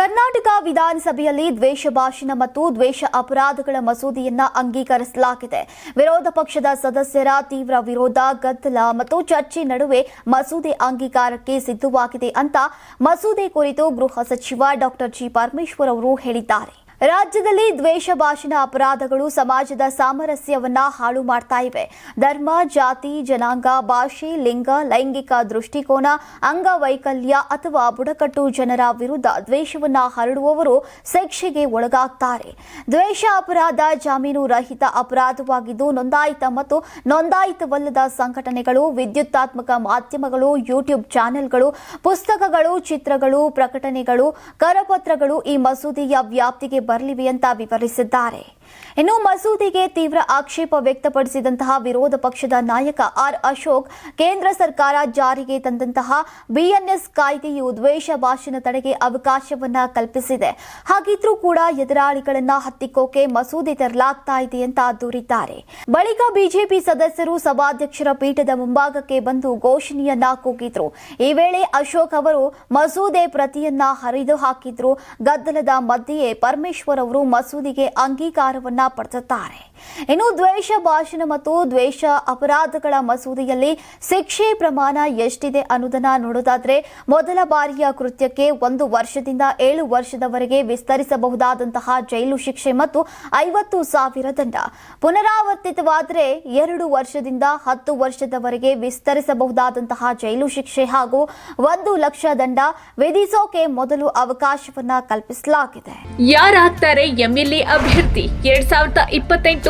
ಕರ್ನಾಟಕ ವಿಧಾನಸಭೆಯಲ್ಲಿ ದ್ವೇಷ ಭಾಷಣ ಮತ್ತು ದ್ವೇಷ ಅಪರಾಧಗಳ ಮಸೂದೆಯನ್ನ ಅಂಗೀಕರಿಸಲಾಗಿದೆ. ವಿರೋಧ ಪಕ್ಷದ ಸದಸ್ಯರ ತೀವ್ರ ವಿರೋಧ, ಗದ್ದಲ ಮತ್ತು ಚರ್ಚೆ ನಡುವೆ ಮಸೂದೆ ಅಂಗೀಕಾರಕ್ಕೆ ಸಿದ್ಧವಾಗಿದೆ ಅಂತ ಮಸೂದೆ ಕುರಿತು ಗೃಹ ಸಚಿವ ಡಾಕ್ಟರ್ ಜಿ ಪರಮೇಶ್ವರ್ ಅವರು ಹೇಳಿದ್ದಾರೆ. ರಾಜ್ಯದಲ್ಲಿ ದ್ವೇಷ ಭಾಷಣ ಅಪರಾಧಗಳು ಸಮಾಜದ ಸಾಮರಸ್ಯವನ್ನ ಹಾಳು ಮಾಡ್ತಾ ಇವೆ. ಧರ್ಮ, ಜಾತಿ, ಜನಾಂಗ, ಭಾಷೆ, ಲಿಂಗ, ಲೈಂಗಿಕ ದೃಷ್ಟಿಕೋನ, ಅಂಗವೈಕಲ್ಯ ಅಥವಾ ಬುಡಕಟ್ಟು ಜನರ ವಿರುದ್ಧ ದ್ವೇಷವನ್ನ ಹರಡುವವರು ಶಿಕ್ಷೆಗೆ ಒಳಗಾಗ್ತಾರೆ. ದ್ವೇಷ ಅಪರಾಧ, ಜಾಮೀನು ರಹಿತ ಅಪರಾಧವಾಗಿದ್ದು ನೋಂದಾಯಿತ ಮತ್ತು ನೋಂದಾಯಿತವಲ್ಲದ ಸಂಘಟನೆಗಳು, ವಿದ್ಯುತ್ತಾತ್ಮಕ ಮಾಧ್ಯಮಗಳು, ಯೂಟ್ಯೂಬ್ ಚಾನೆಲ್ಗಳು, ಪುಸ್ತಕಗಳು, ಚಿತ್ರಗಳು, ಪ್ರಕಟಣೆಗಳು, ಕರಪತ್ರಗಳು ಈ ಮಸೂದೆಯ ವ್ಯಾಪ್ತಿಗೆ ಬರಲಿವೆ ಅಂತ ವಿವರಿಸಿದ್ದಾರೆ. ಇನ್ನು ಮಸೂದೆಗೆ ತೀವ್ರ ಆಕ್ಷೇಪ ವ್ಯಕ್ತಪಡಿಸಿದಂತಹ ವಿರೋಧ ಪಕ್ಷದ ನಾಯಕ ಆರ್ ಅಶೋಕ್, ಕೇಂದ್ರ ಸರ್ಕಾರ ಜಾರಿಗೆ ತಂದಂತಹ ಬಿಎನ್ಎಸ್ ಕಾಯ್ದೆಯು ದ್ವೇಷ ಭಾಷಣ ತಡೆಗೆ ಅವಕಾಶವನ್ನ ಕಲ್ಪಿಸಿದೆ. ಹಾಗಿದ್ರೂ ಕೂಡ ಎದುರಾಳಿಗಳನ್ನ ಹತ್ತಿಕ್ಕೋಕೆ ಮಸೂದೆ ತರಲಾಗ್ತಾ ಇದೆ ಅಂತ ದೂರಿದ್ದಾರೆ. ಬಳಿಕ ಬಿಜೆಪಿ ಸದಸ್ಯರು ಸಭಾಧ್ಯಕ್ಷರ ಪೀಠದ ಮುಂಭಾಗಕ್ಕೆ ಬಂದು ಘೋಷಣೆಯನ್ನ ಕೂಗಿದ್ರು. ಈ ವೇಳೆ ಅಶೋಕ್ ಅವರು ಮಸೂದೆ ಪ್ರತಿಯನ್ನ ಹರಿದು ಹಾಕಿದ್ರು ಗದ್ದಲದ ಮಧ್ಯೆಯೇ ಪರಮೇಶ್ವರ್ ಅವರು ಮಸೂದೆಗೆ બનાવ પર જતા રહે. ಇನ್ನು ದ್ವೇಷ ಭಾಷಣ ಮತ್ತು ದ್ವೇಷ ಅಪರಾಧಗಳ ಮಸೂದೆಯಲ್ಲಿ ಶಿಕ್ಷೆ ಪ್ರಮಾಣ ಎಷ್ಟಿದೆ ಅನ್ನೋದನ್ನ ನೋಡೋದಾದ್ರೆ ಮೊದಲ ಬಾರಿಯ ಕೃತ್ಯಕ್ಕೆ ಒಂದು ವರ್ಷದಿಂದ ಏಳು ವರ್ಷದವರೆಗೆ ವಿಸ್ತರಿಸಬಹುದಾದಂತಹ ಜೈಲು ಶಿಕ್ಷೆ ಮತ್ತು ಐವತ್ತು ಸಾವಿರ ದಂಡ. ಪುನರಾವರ್ತಿತವಾದರೆ ಎರಡು ವರ್ಷದಿಂದ ಹತ್ತು ವರ್ಷದವರೆಗೆ ವಿಸ್ತರಿಸಬಹುದಾದಂತಹ ಜೈಲು ಶಿಕ್ಷೆ ಹಾಗೂ ಒಂದು ಲಕ್ಷ ದಂಡ ವಿಧಿಸೋಕೆ ಮೊದಲು ಅವಕಾಶವನ್ನ ಕಲ್ಪಿಸಲಾಗಿದೆ. ಯಾರಾಗ್ತಾರೆ ಎಂಎಲ್ಎ ಅಭ್ಯರ್ಥಿ? ಎರಡ್ ಸಾವಿರದ ಇಪ್ಪತ್ತೆಂಟು